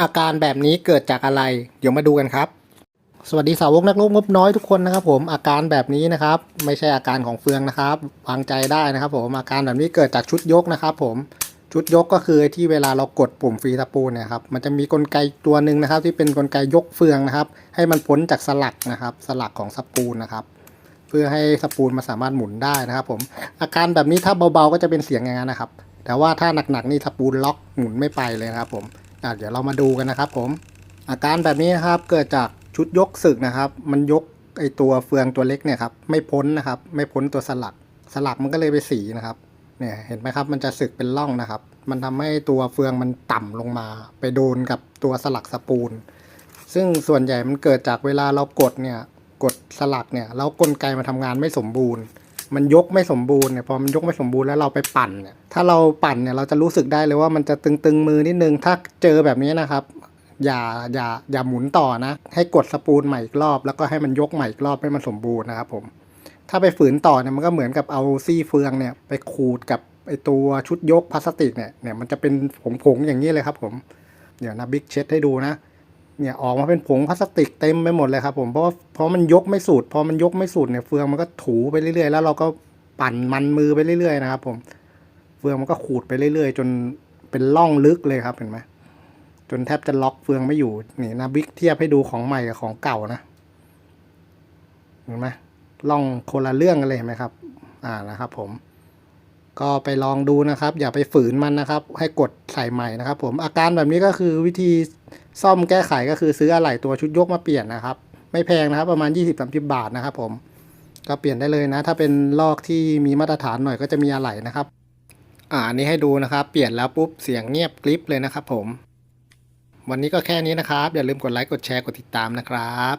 อาการแบบนี้เกิดจากอะไร เดี๋ยวมาดูกันครับ สวัสดีสาวกนักลบงบน้อยทุกคนนะครับผมอาการแบบนี้นะครับ ไม่ใช่อาการของเฟืองนะครับวางใจได้นะครับผมอาการแบบนี้เกิดจากชุดยกนะครับผมชุดยกก็คือที่เวลาเรากดปุ่มฟรีตะปูเนี่ยครับมันจะมีกลไกตัวหนึ่งนะครับ ที่เป็นกลไกยกเฟืองนะครับ ให้มันพ้นจากสลักนะครับ สลักของสปูลนะครับ เพื่อให้สปูลมันสามารถหมุนได้นะครับ ผมอาการแบบนี้ถ้าเบาๆก็จะเป็นเสียงอย่างนั้นนะครับ แต่ว่าถ้าหนักๆนี่สปูลล็อกหมุนไม่ไปเลยนะครับผมเดี๋ยวเรามาดูกันนะครับ ผม อาการแบบนี้นะครับเกิดจากชุดยกสึกนะครับ มันยกไอตัวเฟืองตัวเล็กเนี่ยครับไม่พ้นนะครับ ไม่พ้นตัวสลัก สลักมันก็เลยไปสีนะครับเนี่ยเห็นไหมครับมันจะสึกเป็นร่องนะครับ มันทำให้ตัวเฟืองมันต่ำลงมา ไปโดนกับตัวสลักสปูล ซึ่งส่วนใหญ่มันเกิดจากเวลาเรากดเนี่ยกดสลักเนี่ยแล้วกลไกมันทำงานไม่สมบูรณ์ มันยกไม่สมบูรณ์เนี่ยพอมันยกไม่สมบูรณ์แล้วเราไปปั่นเนี่ยถ้าเราปั่นเนี่ยเราจะรู้สึกได้เลยว่ามันจะตึงๆมือนิดนึงถ้าเจอแบบนี้นะครับ อย่าอย่าอย่าหมุนต่อนะ ให้กดสปูลใหม่อีกรอบ แล้วก็ให้มันยกใหม่อีกรอบให้มันสมบูรณ์นะครับผมถ้าไปฝืนต่อเนี่ยมันก็เหมือนกับเอาซี่เฟืองเนี่ยไปขูดกับไอตัวชุดยกพลาสติกเนี่ยเนี่ยมันจะเป็นผงๆอย่างนี้เลยครับผม เดี๋ยวนะบิ๊กเช็ดให้ดูนะ เนี่ยออกมาเป็นผงพลาสติกเต็มไปหมดเลยครับผมเพราะเพราะมันยกไม่สุดพอมันยกไม่สุดเนี่ยเฟืองมันก็ถูไปเรื่อยๆแล้วเราก็ปั่นมันมือไปเรื่อยๆนะครับ ผมเฟืองมันก็ขูดไปเรื่อยๆ จนเป็นร่องลึกเลยครับเห็นไหมจนแทบจะล็อกเฟืองไม่อยู่นี่นะบิ๊กเทียบให้ดูของใหม่กับของเก่านะเห็นไหมร่องคนละเรื่องกันเลยเห็นไหมครับ อ่านะครับ ผม ก็ไปลองดูนะครับ อย่าไปฝืนมันนะครับ ให้กดใส่ใหม่นะครับ ผมอาการแบบนี้ก็คือวิธีซ่อมแก้ไขก็คือซื้ออะไหล่ตัวชุดยกมาเปลี่ยนนะครับ ไม่แพงนะครับ ประมาณ 20-30 บาทนะครับ ผมก็เปลี่ยนได้เลยนะ ถ้าเป็นลอกที่มีมาตรฐานหน่อยก็จะมีอะไหล่นะครับ อ่านนี้ให้ดูนะครับ เปลี่ยนแล้วปุ๊บเสียงเงียบกริบเลยนะครับ ผม วันนี้ก็แค่นี้นะครับ อย่าลืมกดไลค์กดแชร์กดติดตามนะครับ